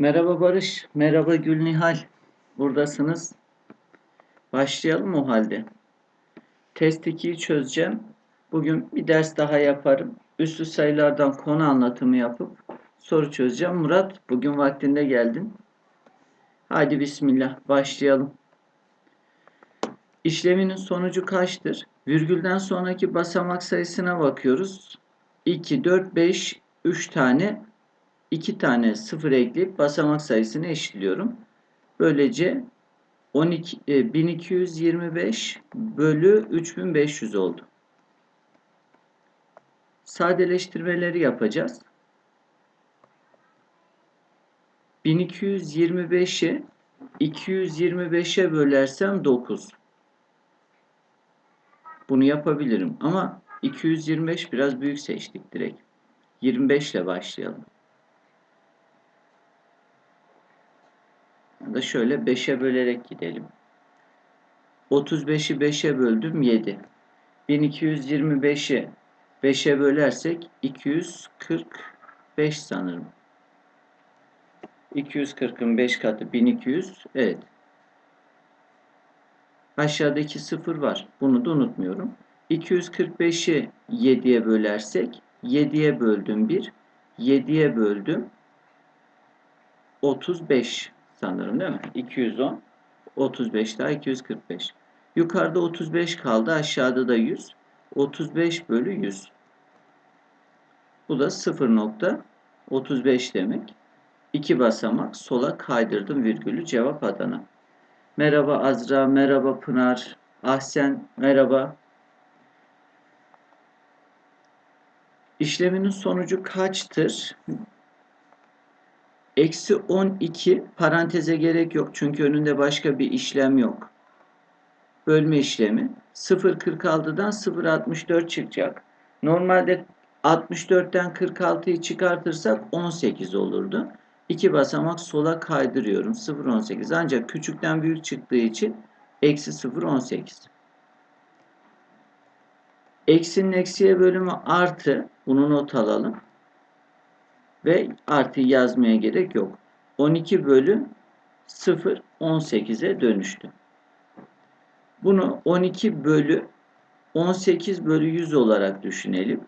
Merhaba Barış, merhaba Gülnihal. Buradasınız. Başlayalım o halde. Test 2'yi çözeceğim. Bugün bir ders daha yaparım. Üslü sayılardan konu anlatımı yapıp soru çözeceğim. Murat, bugün vaktinde geldin. Hadi bismillah, başlayalım. İşleminin sonucu kaçtır? Virgülden sonraki basamak sayısına bakıyoruz. 2, 4, 5, 3 tane 2 tane sıfır ekleyip basamak sayısını eşitliyorum. Böylece 12, e, 1225 bölü 3500 oldu. Sadeleştirmeleri yapacağız. 1225'i 225'e bölersem 9. Bunu yapabilirim ama 225 biraz büyük seçtik direkt. 25 ile başlayalım. Da şöyle 5'e bölerek gidelim. 35'i 5'e böldüm 7. 1225'i 5'e bölersek 245 sanırım. 240'ın 5 katı 1200. Evet. Aşağıdaki sıfır var. Bunu da unutmuyorum. 245'i 7'ye bölersek 7'ye böldüm 1. 7'ye böldüm 35 sanırım değil mi? 210. 35 daha 245. Yukarıda 35 kaldı. Aşağıda da 100. 35 bölü 100. Bu da 0.35 demek. İki basamak sola kaydırdım virgülü cevap Adana. Merhaba Azra, merhaba Pınar, Ahsen, merhaba. İşleminin sonucu kaçtır? Eksi 12 paranteze gerek yok çünkü önünde başka bir işlem yok. Bölme işlemi. 0.46'dan 0.64 çıkacak. Normalde 64'ten 46'yı çıkartırsak 18 olurdu. İki basamak sola kaydırıyorum. 0.18 ancak küçükten büyük çıktığı için eksi 0.18. Eksinin eksiye bölümü artı. Bunu not alalım. Ve artı yazmaya gerek yok. 12 bölü 0 18'e dönüştü. Bunu 12 bölü 18 bölü 100 olarak düşünelim.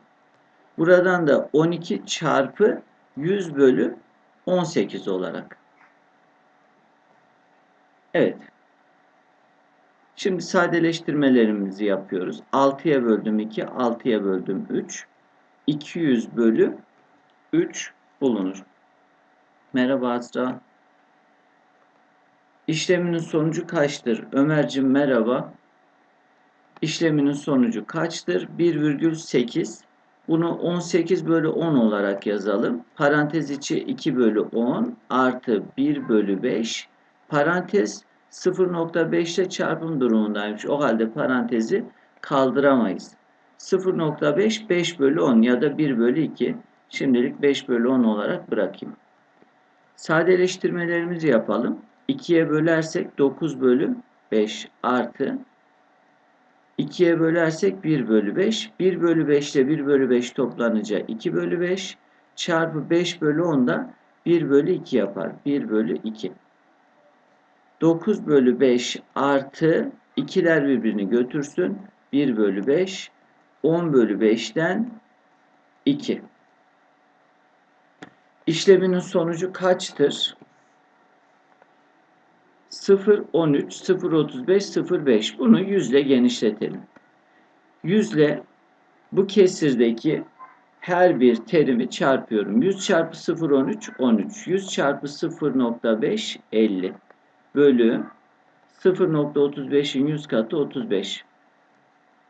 Buradan da 12 çarpı 100 bölü 18 olarak. Evet. Şimdi sadeleştirmelerimizi yapıyoruz. 6'ya böldüm 2, 6'ya böldüm 3. 200 bölü 3 bulunur. Merhaba Azra. İşleminin sonucu kaçtır? Ömercim merhaba. İşleminin sonucu kaçtır? 1,8. Bunu 18 bölü 10 olarak yazalım. Parantez içi 2 bölü 10 artı 1 bölü 5. Parantez 0.5 ile çarpım durumundaymış. O halde parantezi kaldıramayız. 0.5 5 bölü 10 ya da 1 bölü 2. Şimdilik 5 bölü 10 olarak bırakayım. Sadeleştirmelerimizi yapalım. 2'ye bölersek 9 bölü 5 artı 2'ye bölersek 1 bölü 5. 1 bölü 5 ile 1 bölü 5 toplanınca 2 bölü 5 çarpı 5 bölü 10 da 1 bölü 2 yapar. 1 bölü 2. 9 bölü 5 artı 2'ler birbirini götürsün. 1 bölü 5. 10 bölü 5'ten 2. İşleminin sonucu kaçtır? 0, 13, 0, 35, 0, 5. Bunu 100 ile genişletelim. 100 ile bu kesirdeki her bir terimi çarpıyorum. 100 çarpı 0, 13, 13. 100 çarpı 0.5, 50. Bölü 0.35'in 100 katı 35.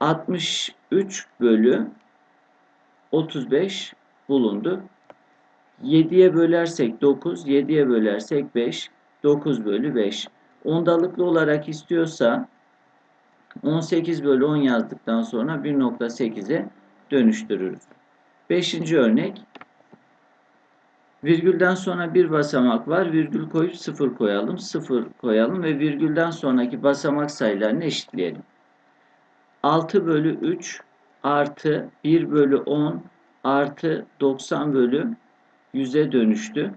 63 bölü 35 bulundu. 7'ye bölersek 9, 7'ye bölersek 5, 9 bölü 5. Ondalıklı olarak istiyorsa 18 bölü 10 yazdıktan sonra 1.8'e dönüştürürüz. Beşinci örnek. Virgülden sonra bir basamak var. Virgül koyup 0 koyalım. 0 koyalım ve virgülden sonraki basamak sayılarını eşitleyelim. 6 bölü 3 artı 1 bölü 10 artı 90 bölü 100'e dönüştü.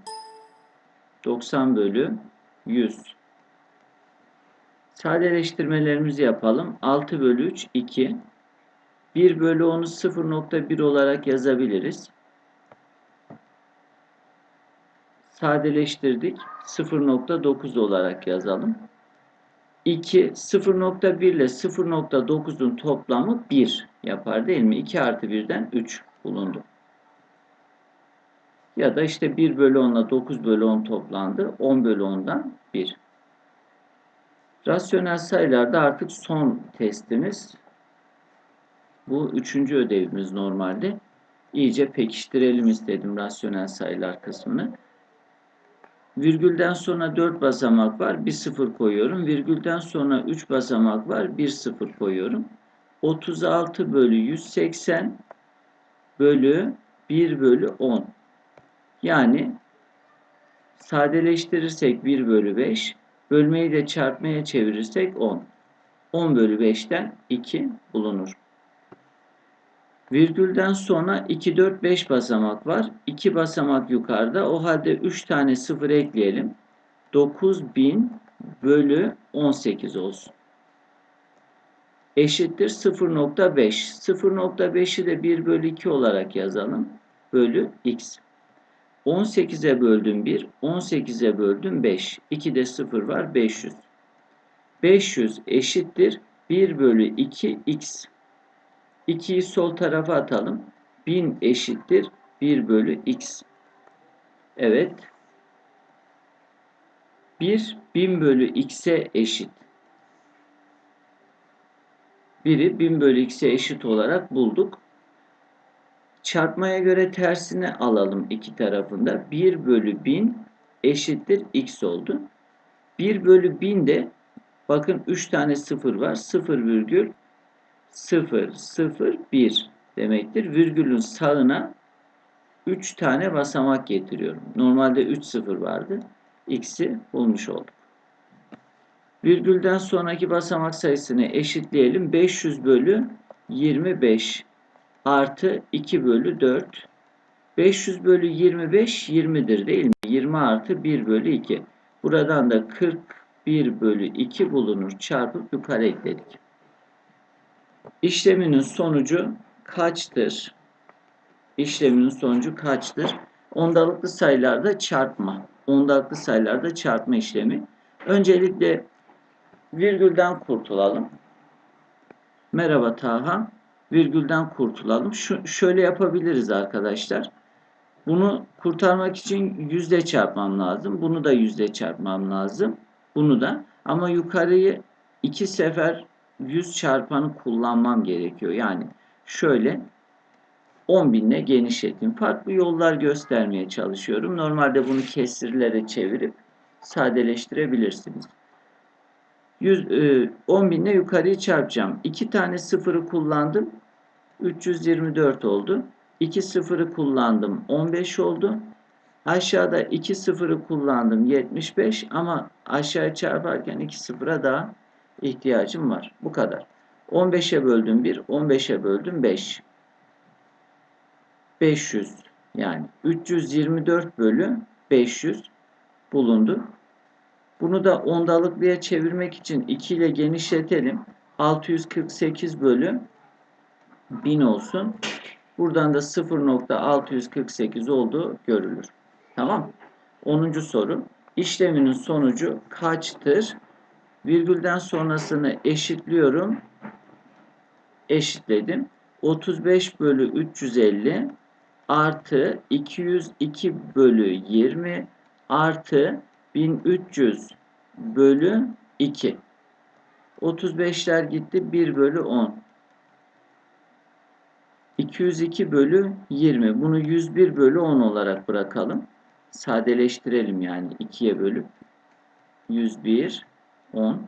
90 bölü 100. Sadeleştirmelerimizi yapalım. 6 bölü 3 2. 1 bölü 10'u 0.1 olarak yazabiliriz. Sadeleştirdik. 0.9 olarak yazalım. 2 0.1 ile 0.9'un toplamı 1 yapar değil mi? 2 artı 1'den 3 bulundu. Ya da işte 1 bölü 10 ile 9 bölü 10 toplandı. 10 bölü 10'dan 1. Rasyonel sayılarda artık son testimiz. Bu üçüncü ödevimiz normalde. İyice pekiştirelim istedim rasyonel sayılar kısmını. Virgülden sonra 4 basamak var. Bir sıfır koyuyorum. Virgülden sonra 3 basamak var. Bir sıfır koyuyorum. 36 bölü 180 bölü 1 bölü 10. Yani sadeleştirirsek 1 bölü 5. Bölmeyi de çarpmaya çevirirsek 10. 10 bölü 5'ten 2 bulunur. Virgülden sonra 2, 4, 5 basamak var. 2 basamak yukarıda. O halde 3 tane 0 ekleyelim. 9000 bölü 18 olsun. Eşittir 0.5. 0.5'i de 1 bölü 2 olarak yazalım. Bölü x. 18'e böldüm 1. 18'e böldüm 5. 2'de 0 var. 500. 500 eşittir 1 bölü 2 x. 2'yi sol tarafa atalım. 1000 eşittir 1 bölü x. Evet. 1 1000 bölü x'e eşit. 1'i 1000 bölü x'e eşit olarak bulduk. Çarpmaya göre tersini alalım iki tarafında. 1 bölü 1000 eşittir x oldu. 1 bölü 1000 de bakın 3 tane 0 var. 0 virgül 0, 0, 1 demektir. Virgülün sağına 3 tane basamak getiriyorum. Normalde 3 0 vardı. X'i bulmuş olduk. Virgülden sonraki basamak sayısını eşitleyelim. 500 bölü 25 artı 2 bölü 4. 500 bölü 25 20'dir değil mi? 20 artı 1 bölü 2. Buradan da 41 bölü 2 bulunur. Çarpıp yukarı ekledik. İşleminin sonucu kaçtır? İşleminin sonucu kaçtır? Ondalıklı sayılarda çarpma. Ondalıklı sayılarda çarpma işlemi. Öncelikle virgülden kurtulalım. Merhaba Taha. Virgülden kurtulalım. Şu, şöyle yapabiliriz arkadaşlar. Bunu kurtarmak için yüzde çarpmam lazım. Bunu da yüzde çarpmam lazım. Bunu da. Ama yukarıyı iki sefer 100 çarpanı kullanmam gerekiyor. Yani şöyle 10 binle genişletin. Farklı yollar göstermeye çalışıyorum. Normalde bunu kesirlere çevirip sadeleştirebilirsiniz. 100, e, 10 binle yukarıyı çarpacağım. 2 tane sıfırı kullandım. 324 oldu. 2 sıfırı kullandım. 15 oldu. Aşağıda 2 sıfırı kullandım. 75 ama aşağı çarparken 2 sıfıra daha ihtiyacım var. Bu kadar. 15'e böldüm 1, 15'e böldüm 5. 500 yani 324 bölü 500 bulundu. Bunu da ondalıklıya çevirmek için 2 ile genişletelim. 648 bölü 1000 olsun. Buradan da 0.648 olduğu görülür. Tamam. 10. soru. İşleminin sonucu kaçtır? Virgülden sonrasını eşitliyorum. Eşitledim. 35 bölü 350 artı 202 bölü 20 artı 1300 bölü 2. 35'ler gitti 1 bölü 10. 202 bölü 20. Bunu 101 bölü 10 olarak bırakalım. Sadeleştirelim yani 2'ye bölüp. 101 10.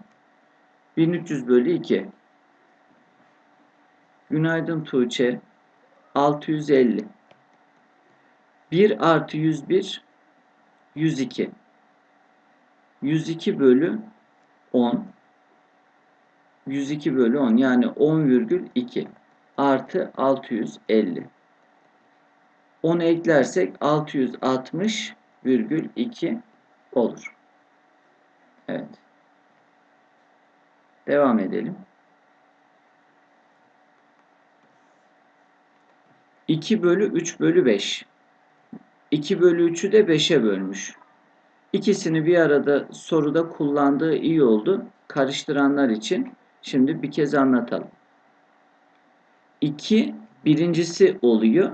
1300 bölü 2. Günaydın Tuğçe. 650. 1 artı 101 102. 102 bölü 10. 102 bölü 10 yani 10,2 artı 650. 10 eklersek 660,2 Olur. Evet. Devam edelim. 2 bölü 3 bölü 5. 2 bölü 3'ü de 5'e bölmüş. İkisini bir arada soruda kullandığı iyi oldu. Karıştıranlar için şimdi bir kez anlatalım. 2 birincisi oluyor.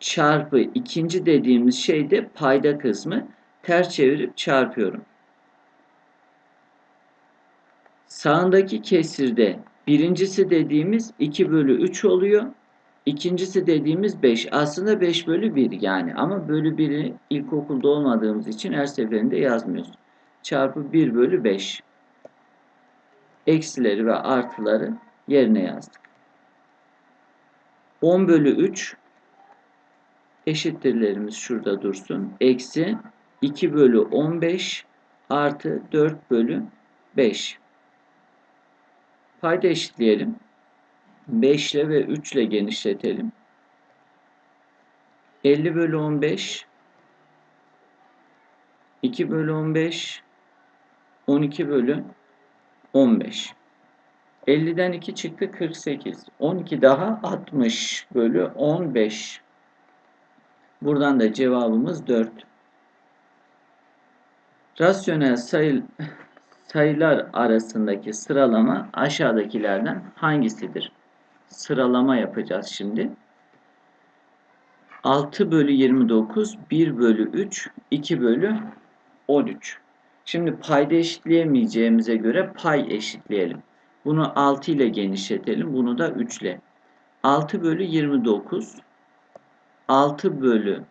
Çarpı ikinci dediğimiz şey de payda kısmı. Ters çevirip çarpıyorum. Sağındaki kesirde birincisi dediğimiz 2 bölü 3 oluyor. İkincisi dediğimiz 5. Aslında 5 bölü 1 yani. Ama bölü 1'i ilkokulda olmadığımız için her seferinde yazmıyoruz. Çarpı 1 bölü 5. Eksileri ve artıları yerine yazdık. 10 bölü 3 eşittirlerimiz şurada dursun. Eksi 2 bölü 15 artı 4 bölü 5. Payda eşitleyelim. 5 ile ve 3 ile genişletelim. 50 bölü 15 2 bölü 15 12 bölü 15 50'den 2 çıktı 48 12 daha 60 bölü 15 buradan da cevabımız 4 rasyonel sayı, sayılar arasındaki sıralama aşağıdakilerden hangisidir? Sıralama yapacağız şimdi. 6 bölü 29, 1 bölü 3, 2 bölü 13. Şimdi payda eşitleyemeyeceğimize göre pay eşitleyelim. Bunu 6 ile genişletelim. Bunu da 3 ile. 6 bölü 29, 6 bölü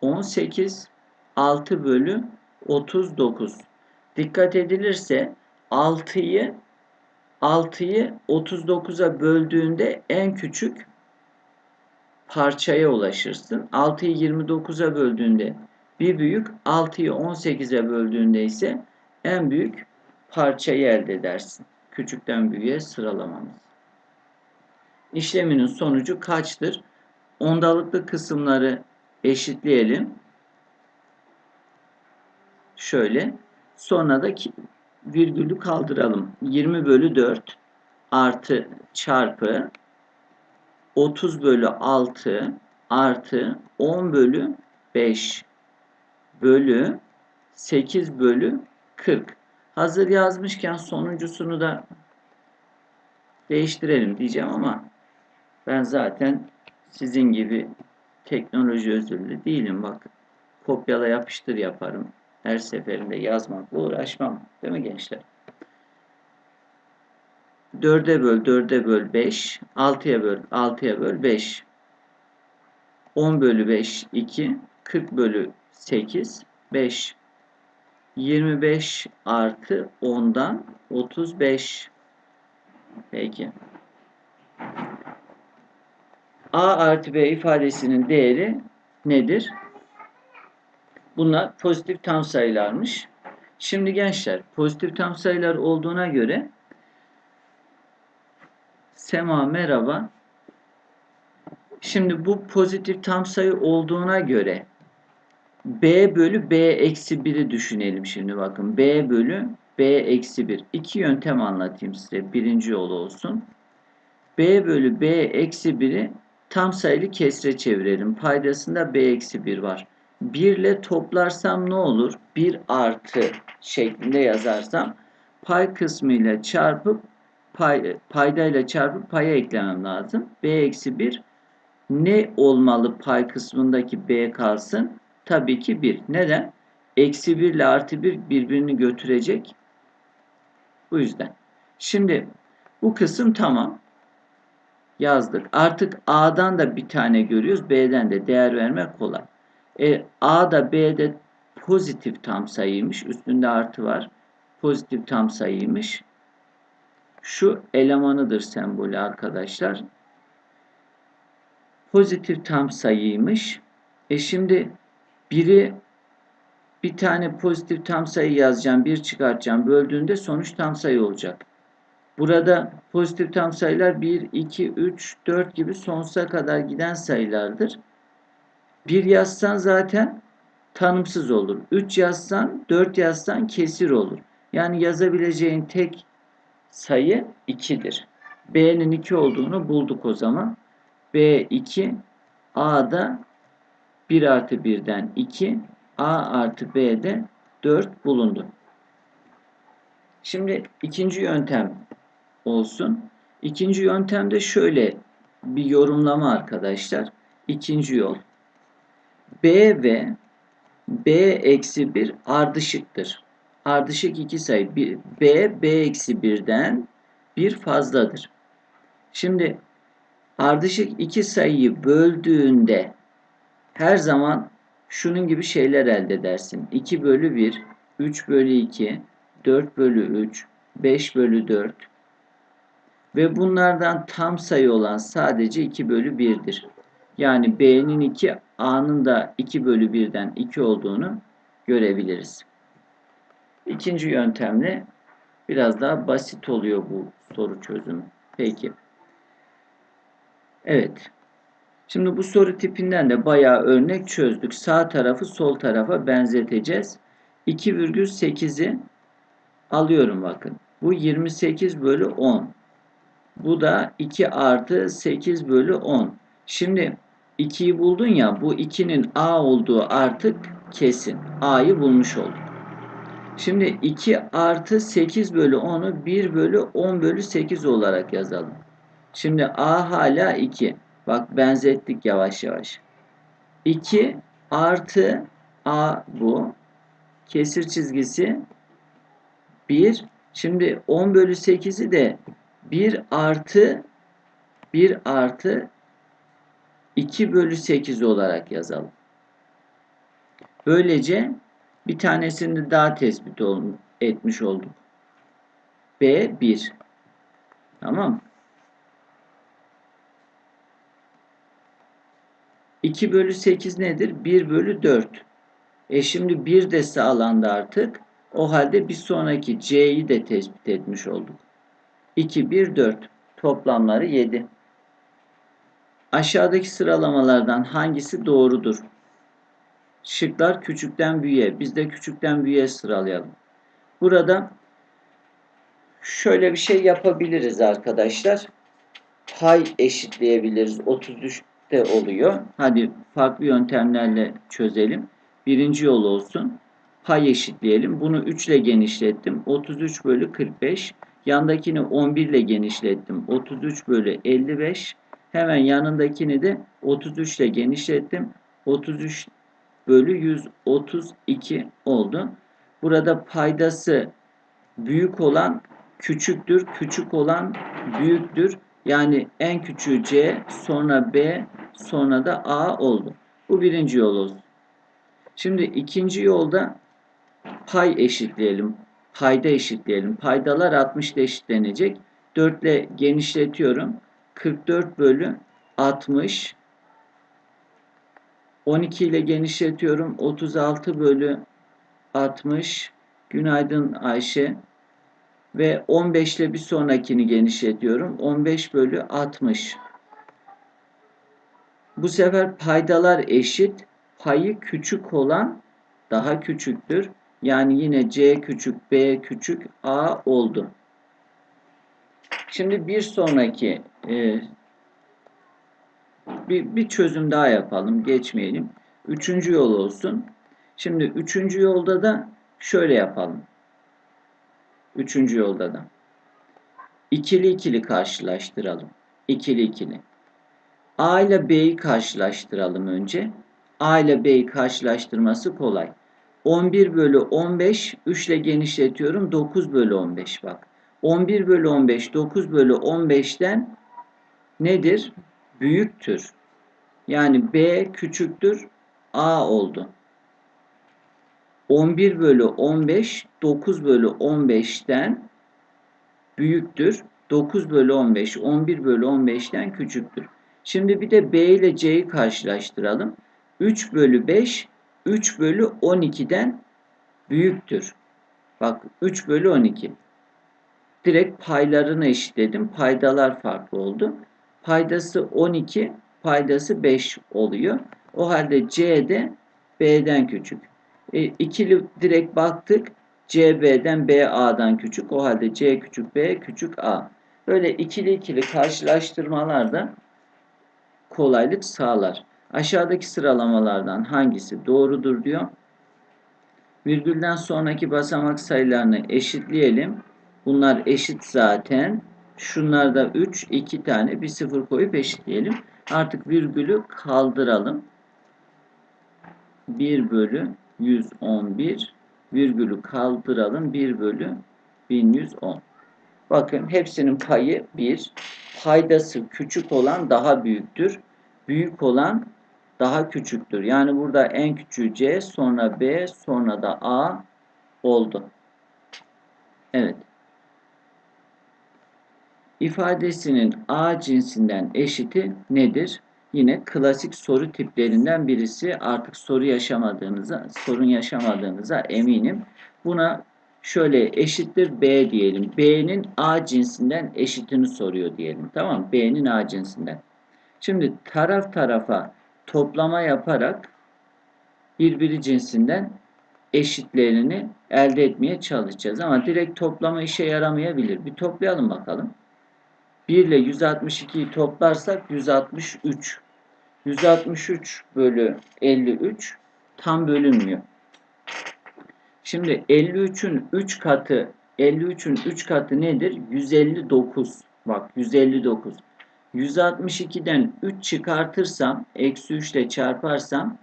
18, 6 bölü 39. Dikkat edilirse 6'yı 6'yı 39'a böldüğünde en küçük parçaya ulaşırsın. 6'yı 29'a böldüğünde bir büyük, 6'yı 18'e böldüğünde ise en büyük parçayı elde edersin. Küçükten büyüğe sıralamamız. İşleminin sonucu kaçtır? Ondalıklı kısımları eşitleyelim. Şöyle. Sonra da virgülü kaldıralım. 20 bölü 4 artı çarpı 30 bölü 6 artı 10 bölü 5 bölü 8 bölü 40. Hazır yazmışken sonuncusunu da değiştirelim diyeceğim ama ben zaten sizin gibi teknoloji özürlü değilim. Bak kopyala yapıştır yaparım. Her seferinde yazmakla uğraşmam. Değil mi gençler? 4'e böl, 4'e böl 5. 6'ya böl, 6'ya böl 5. 10 bölü 5, 2. 40 bölü 8, 5. 25 artı 10'dan 35. Peki. A artı B ifadesinin değeri nedir? Bunlar pozitif tam sayılarmış. Şimdi gençler pozitif tam sayılar olduğuna göre Sema merhaba. Şimdi bu pozitif tam sayı olduğuna göre B bölü B eksi 1'i düşünelim şimdi bakın. B bölü B eksi 1. İki yöntem anlatayım size. Birinci yol olsun. B bölü B eksi 1'i tam sayılı kesre çevirelim. Paydasında B eksi 1 var. 1 ile toplarsam ne olur? 1 artı şeklinde yazarsam pay kısmıyla çarpıp pay, paydayla çarpıp paya eklemem lazım. B eksi 1 ne olmalı pay kısmındaki B kalsın? Tabii ki 1. Neden? Eksi 1 ile artı 1 birbirini götürecek. Bu yüzden. Şimdi bu kısım tamam. Yazdık. Artık A'dan da bir tane görüyoruz. B'den de değer vermek kolay. E, A da B'de pozitif tam sayıymış. Üstünde artı var. Pozitif tam sayıymış. Şu elemanıdır sembolü arkadaşlar. Pozitif tam sayıymış. E şimdi biri bir tane pozitif tam sayı yazacağım. Bir çıkartacağım. Böldüğünde sonuç tam sayı olacak. Burada pozitif tam sayılar 1, 2, 3, 4 gibi sonsuza kadar giden sayılardır. Bir yazsan zaten tanımsız olur. 3 yazsan 4 yazsan kesir olur. Yani yazabileceğin tek sayı 2'dir. B'nin 2 olduğunu bulduk o zaman. B2 A'da 1 artı 1'den 2 A artı B'de 4 bulundu. Şimdi ikinci yöntem olsun. İkinci yöntemde şöyle bir yorumlama arkadaşlar. İkinci yol. B ve B eksi 1 ardışıktır. Ardışık iki sayı. B, B eksi 1'den bir fazladır. Şimdi ardışık iki sayıyı böldüğünde her zaman şunun gibi şeyler elde edersin. 2 bölü 1, 3 bölü 2, 4 bölü 3, 5 bölü 4 ve bunlardan tam sayı olan sadece 2 bölü 1'dir. Yani B'nin 2, A'nın da 2 bölü 1'den 2 olduğunu görebiliriz. İkinci yöntemle biraz daha basit oluyor bu soru çözümü. Peki. Evet. Şimdi bu soru tipinden de bayağı örnek çözdük. Sağ tarafı sol tarafa benzeteceğiz. 2,8'i alıyorum bakın. Bu 28 bölü 10. Bu da 2 artı 8 bölü 10. Şimdi 2'yi buldun ya bu 2'nin A olduğu artık kesin. A'yı bulmuş olduk. Şimdi 2 artı 8 bölü 10'u 1 bölü 10 bölü 8 olarak yazalım. Şimdi A hala 2. Bak benzettik yavaş yavaş. 2 artı A bu. Kesir çizgisi 1. Şimdi 10 bölü 8'i de 1 artı 1 artı 2 bölü 8 olarak yazalım. Böylece bir tanesini daha tespit etmiş olduk. B 1. Tamam 2 bölü 8 nedir? 1 bölü 4. E şimdi 1 de sağlandı artık. O halde bir sonraki C'yi de tespit etmiş olduk. 2, 1, 4. Toplamları 7. Aşağıdaki sıralamalardan hangisi doğrudur? Şıklar küçükten büyüğe. Biz de küçükten büyüğe sıralayalım. Burada şöyle bir şey yapabiliriz arkadaşlar. Pay eşitleyebiliriz. 33 de oluyor. Hadi farklı yöntemlerle çözelim. Birinci yol olsun. Pay eşitleyelim. Bunu 3 ile genişlettim. 33 bölü 45. Yandakini 11 ile genişlettim. 33 bölü 55. Hemen yanındakini de 33 ile genişlettim. 33 bölü 132 oldu. Burada paydası büyük olan küçüktür. Küçük olan büyüktür. Yani en küçüğü C, sonra B, sonra da A oldu. Bu birinci yol olsun. Şimdi ikinci yolda pay eşitleyelim. Payda eşitleyelim. Paydalar 60 ile eşitlenecek. 4 ile genişletiyorum. 44 bölü 60. 12 ile genişletiyorum. 36 bölü 60. Günaydın Ayşe. Ve 15 ile bir sonrakini genişletiyorum. 15 bölü 60. Bu sefer paydalar eşit. Payı küçük olan daha küçüktür. Yani yine C küçük, B küçük, A oldu. Şimdi bir sonraki e, bir, bir çözüm daha yapalım. Geçmeyelim. Üçüncü yol olsun. Şimdi üçüncü yolda da şöyle yapalım. Üçüncü yolda da. İkili ikili karşılaştıralım. İkili ikili. A ile B'yi karşılaştıralım önce. A ile B'yi karşılaştırması kolay. 11 bölü 15 3 ile genişletiyorum. 9 bölü 15 bak. 11 bölü 15 9 bölü 15'ten nedir? Büyüktür. Yani B küçüktür. A oldu. 11 bölü 15 9 bölü 15'ten büyüktür. 9 bölü 15 11 bölü 15'ten küçüktür. Şimdi bir de B ile C'yi karşılaştıralım. 3 bölü 5 3 bölü 12'den büyüktür. Bak 3 bölü 12. Direkt paylarını eşitledim. Paydalar farklı oldu. Paydası 12, paydası 5 oluyor. O halde C'de B'den küçük. E, ikili direkt baktık. CB'den BA'dan küçük. O halde C küçük B küçük A. Böyle ikili ikili karşılaştırmalarda kolaylık sağlar. Aşağıdaki sıralamalardan hangisi doğrudur diyor. Virgülden sonraki basamak sayılarını eşitleyelim. Bunlar eşit zaten. Şunlarda 3, 2 tane bir sıfır koyup eşitleyelim. Artık virgülü kaldıralım. 1 bölü 111 virgülü kaldıralım. 1 bölü 1110. Bakın hepsinin payı 1. Paydası küçük olan daha büyüktür. Büyük olan daha küçüktür. Yani burada en küçüğü C, sonra B, sonra da A oldu. Evet. İfadesinin A cinsinden eşiti nedir? Yine klasik soru tiplerinden birisi. Artık soru yaşamadığınıza, sorun yaşamadığınıza eminim. Buna şöyle eşittir B diyelim. B'nin A cinsinden eşitini soruyor diyelim. Tamam B'nin A cinsinden. Şimdi taraf tarafa toplama yaparak birbiri cinsinden eşitlerini elde etmeye çalışacağız. Ama direkt toplama işe yaramayabilir. Bir toplayalım bakalım. 1 ile 162'yi toplarsak 163. 163 bölü 53 tam bölünmüyor. Şimdi 53'ün 3 katı 53'ün 3 katı nedir? 159. Bak 159. 162'den 3 çıkartırsam eksi 3 ile çarparsam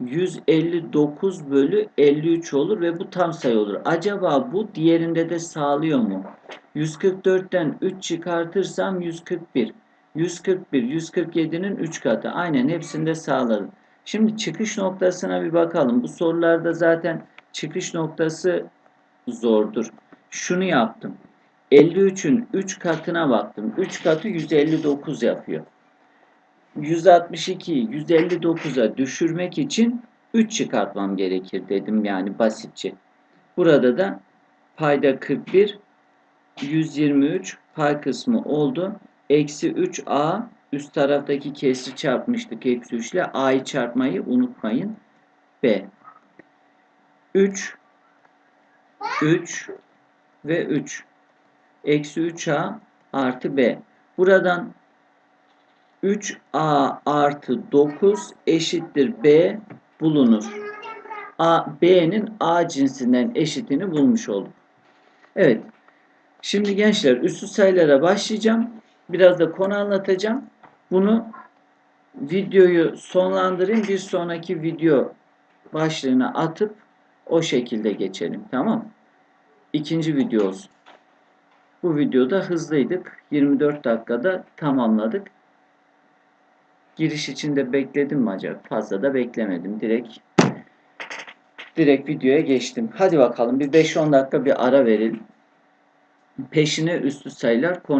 159 bölü 53 olur ve bu tam sayı olur. Acaba bu diğerinde de sağlıyor mu? 144'ten 3 çıkartırsam 141. 141, 147'nin 3 katı. Aynen hepsinde sağladım. Şimdi çıkış noktasına bir bakalım. Bu sorularda zaten çıkış noktası zordur. Şunu yaptım. 53'ün 3 katına baktım. 3 katı 159 yapıyor. 162'yi 159'a düşürmek için 3 çıkartmam gerekir dedim yani basitçe. Burada da payda 41 123 pay kısmı oldu. Eksi 3a üst taraftaki kesri çarpmıştık eksi 3 ile a'yı çarpmayı unutmayın. B 3 3 ve 3 eksi 3a artı b. Buradan 3a artı 9 eşittir b bulunur. A, B'nin A cinsinden eşitini bulmuş olduk. Evet. Şimdi gençler üstü sayılara başlayacağım. Biraz da konu anlatacağım. Bunu videoyu sonlandırayım. Bir sonraki video başlığına atıp o şekilde geçelim. Tamam İkinci video olsun. Bu videoda hızlıydık. 24 dakikada tamamladık. Giriş içinde bekledim mi acaba? Fazla da beklemedim. Direkt direkt videoya geçtim. Hadi bakalım bir 5-10 dakika bir ara verelim. Peşine üstü sayılar